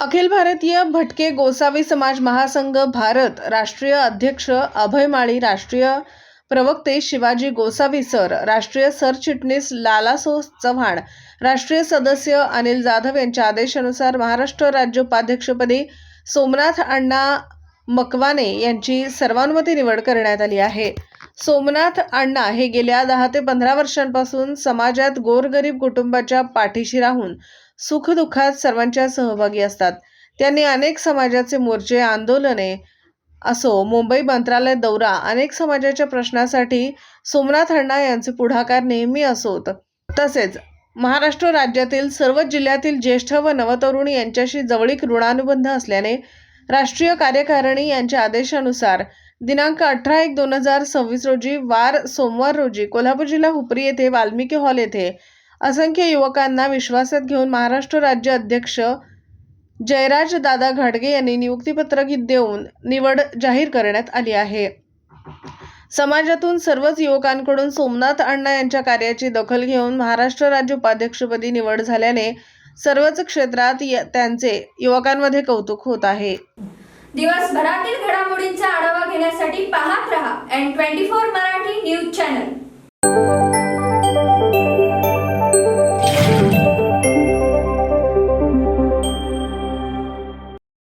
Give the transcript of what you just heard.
अखिल भारतीय भटके गोसावी समाज महासंघ भारत राष्ट्रीय अध्यक्ष अभय माळी राष्ट्रीय प्रवक्ते शिवाजी गोसावी सर राष्ट्रीय सरचिटणीस लालासो चव्हाण राष्ट्रीय सदस्य अनिल जाधव यांच्या आदेशानुसार महाराष्ट्र राज्य उपाध्यक्षपदी सोमनाथ अण्णा मकवाने यांची सर्वानुमती निवड करण्यात आली आहे. सोमनाथ अण्णा हे गेल्या दहा ते पंधरा वर्षांपासून समाजात गोरगरीब कुटुंबाच्या पाठीशी राहून सुखदुःखात सर्वांच्या सहभागी असतात. त्यांनी अनेक समाजाचे मोर्चे आंदोलने असो मुंबई मंत्रालय दौरा अनेक समाजाच्या प्रश्नासाठी सोमनाथ अण्णा यांचे पुढाकार नेहमी असोत. तसेच महाराष्ट्र राज्यातील सर्व जिल्ह्यातील ज्येष्ठ व नवतरुणी यांच्याशी जवळीक ऋणानुबंध असल्याने राष्ट्रीय कार्यकारिणी यांच्या आदेशानुसार दिनांक अठरा एक दोन हजार सव्वीस रोजी वार सोमवार रोजी कोल्हापूर जिल्हा हुपरी येथे वाल्मिकी हॉल येथे असंख्य युवकांना विश्वासात घेऊन महाराष्ट्र राज्य अध्यक्ष जयराज दादा घाडगे यांनी नियुक्तीपत्रक देऊन निवड जाहीर करण्यात आली आहे. समाजातून सर्वच युवकांकडून सोमनाथ अण्णा यांच्या कार्याची दखल घेऊन महाराष्ट्र राज्य उपाध्यक्षपदी निवड झाल्याने सर्वच क्षेत्रात य- त्यांचे युवकांमध्ये कौतुक होत आहे. दिवसभरातील घडामोडींचा आढावा घेण्यासाठी पाहत रहा N twenty four Marathi news channel.